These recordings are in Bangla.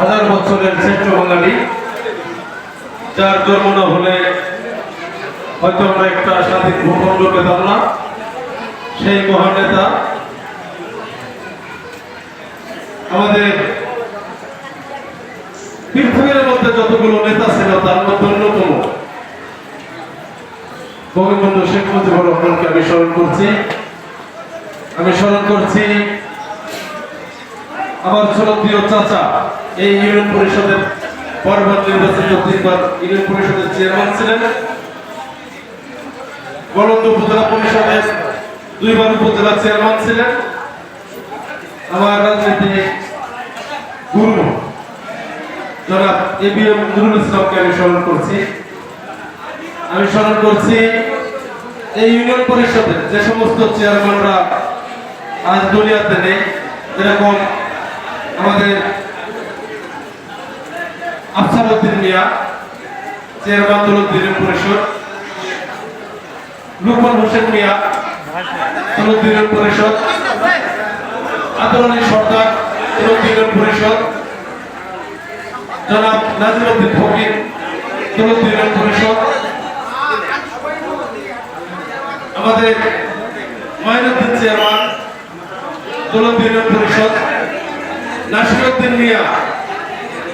হাজার বছরের শ্রেষ্ঠ বাঙালি, যার জন্ম না হলে হয়তো আমরা একটা স্বাধীন ভূখণ্ড পেতাম না। সেই মহান নেতা আমাদের পৃথিবীর মধ্যে যতগুলো নেতা ছিল, তার মধ্যে অন্যতম। বঙ্গবন্ধু শেখ মুজিবুর রহমানকে আমি স্মরণ করছি। আমি স্মরণ করছি আমার জনপ্রিয় চাচা এই ইউনিয়ন পরিষদের পরবার নির্বাচিত তিনবার ইউনিয়ন পরিষদের চেয়ারম্যান ছিলেন। গলন্দ উপজেলা পরিষদের দুইবার উপজেলা চেয়ারম্যান ছিলেন। আমার রাজনীতি গুরু। জনাব এ বি এম নুরুল ইসলামকে আমি স্মরণ করছি। আমি স্মরণ করছি, এই ইউনিয়ন পরিষদের যে সমস্ত চেয়ারম্যানরা আজ দুনিয়াতে নেই যেরকম আমাদের মিয়া চেয়ারম্যান দলুদ্দিন পরিষদ লুকমান হোসেন মিয়া দলুদ্দিন পরিষদ আদর আলী সর্দার দলুদ্দিন পরিষদ, জনাব নাজিরুদ্দিন ফকির দলুদ্দিন পরিষদ। আমাদের মাইনুদ্দিন চেয়ারম্যান দলুদ্দিন পরিষদ, নাসিরুদ্দিন মিয়া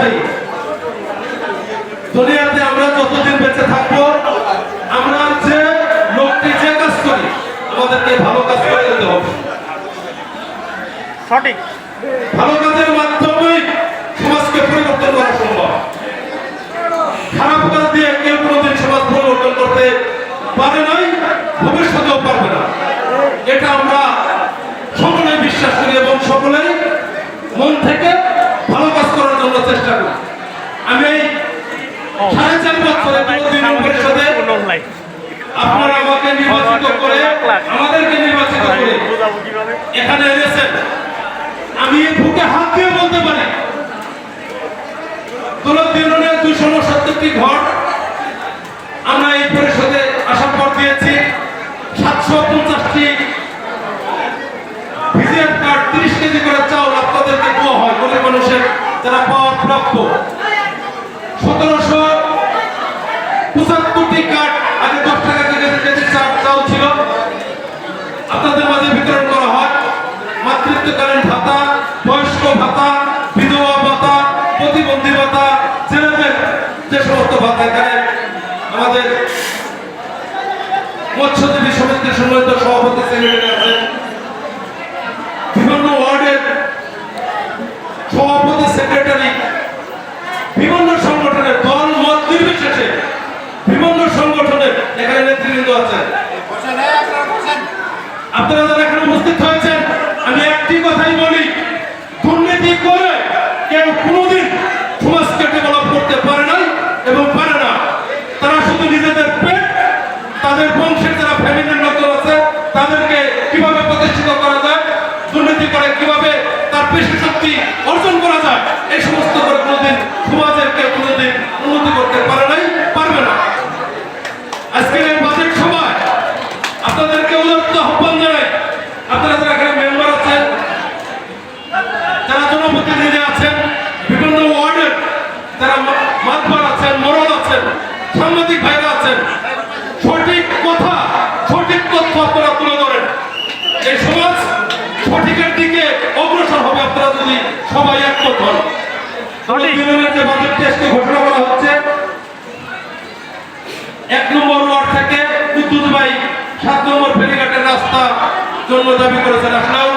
ক্ষণস্থায়ী দুনিয়াতে আমরা যতদিন বেঁচে থাকব আমরা যে লোকটি যে কাজ করি আমাদেরকে ভালো কাজ করে যেতে হবে। সঠিক। ভালো কাজের মাধ্যমে সমাজকে পরিবর্তন করা সম্ভব। খারাপ কাজ দিয়ে কেউ কোনোদিন সমাজ পরিবর্তন করতে পারে নাই ভবিষ্যতেও পারবে না। এটা আমরা সকলে বিশ্বাস করি এবং সকলেই মন থেকে ভালো কাজ করার জন্য চেষ্টা করি আমি এই সাড়ে চার বছরে কোনোদিন পরিষদে অনলাইন আপনারা আমাকে নির্বাচিত করে আমাদেরকে আমি বুকে হাত দিয়ে বলতে পারি দোলক সত্তরটি ঘর আমরা এই পরিষদে আসার পর দিয়েছি। সাতশো পঞ্চাশটি কেজি করে চাউল আপনাদেরকে হয়, গরিব মানুষের যারা পাওয়ার প্রাপ্য। সতেরোশো পঁচাত্তরটি কার্ড আগে দশ টাকা কেজি কেজি চা- চাউল ছিল আপনাদের মাঝে বিতরণ করা হয়। মাতৃত্বকালীন ভাতা, বয়স্ক ভাতা, বিধবা ভাতা, প্রতিবন্ধী ভাতা ছেলেদের যে সমস্ত ভাতা এখানে আমাদের মৎস্যজীবী সমিতির সম্মানিত সভাপতি সেক্রেটারি আছেন। বিভিন্ন ওয়ার্ডের সভাপতি, সেক্রেটারি বিভিন্ন সংগঠনের দল মত নির্বিশেষে বিভিন্ন সংগঠনের এখানে নেতৃবৃন্দ আছেন আপনারা যারা এখানে উপস্থিত হয়েছেন, আমি একটি কথাই বলি, দুর্নীতি করে কেউ কোনোদিন সমাজকে ডেভেলপ করতে পারে নাই এবং পারে না। তারা শুধু নিজেদের পেট, তাদের বংশের যারা ফ্যামিলির লোকজন আছে, তাদেরকে কীভাবে প্রতিষ্ঠিত করা যায়, দুর্নীতি করে কীভাবে তার পেশি শক্তি অর্জন করা যায়, এই সমস্ত করে কোনোদিন সমাজের কেউ কোনোদিন উন্নতি করতে পারে নাই পারবে না আজকের এই বাজেট সভায় আপনাদেরকে উদাত্ত আহ্বান জানাই আপনারা যারা এখানে মেম্বার আছেন যারা জনপ্রতিনিধি আছেন বিভিন্ন ওয়ার্ডের যারা মা- মাতবার আছেন মরল আছেন সাংবাদিক ভাইরা আছেন সঠিক কথা সঠিক তথ্য আপনারা তুলে ধরেন। এই সমাজ সঠিকের দিকে অগ্রসর হবে আপনারা যদি সবাই একমত হন। যে বাজেট টেস্টে ঘোষণা করা হচ্ছে এক নম্বর ওয়ার্ড থেকে বিদ্যুৎ ভাই সাত নম্বর ফেরিঘাটের রাস্তা জন্য দাবি করেছেন আসলেও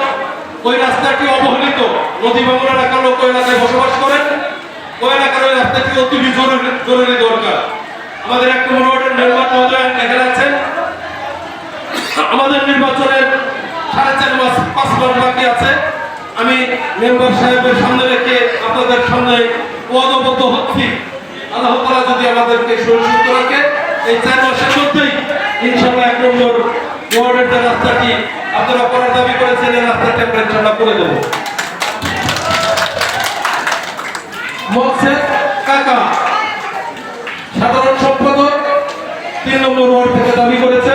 ওই রাস্তাটি অবহেলিত। নদী ভাঙন এলাকার লোক ওই এলাকায় বসবাস করেন। ওই এলাকার ওই রাস্তাটি অতি জরুরি জরুরি দরকার। আমাদের এক নম্বর মেম্বার মহোদয় এখানে আছেন। আমাদের নির্বাচনের সাড়ে চার মাস, পাঁচ মাস বাকি আছে। আমি মেম্বার সাহেবের সামনে রেখে আপনাদের সামনে ওয়াদবদ্ধ হচ্ছি। আল্লাহ তাআলা যদি আমাদেরকে সুস্থ রাখে, এই চার মাসের মধ্যেই ইনশাআল্লাহ এক নম্বর ওয়ার্ডের যে রাস্তাটি আপনারা করার দাবি করেছেন, এই রাস্তাটি আমরা ইনশাআল্লাহ করে দেবো।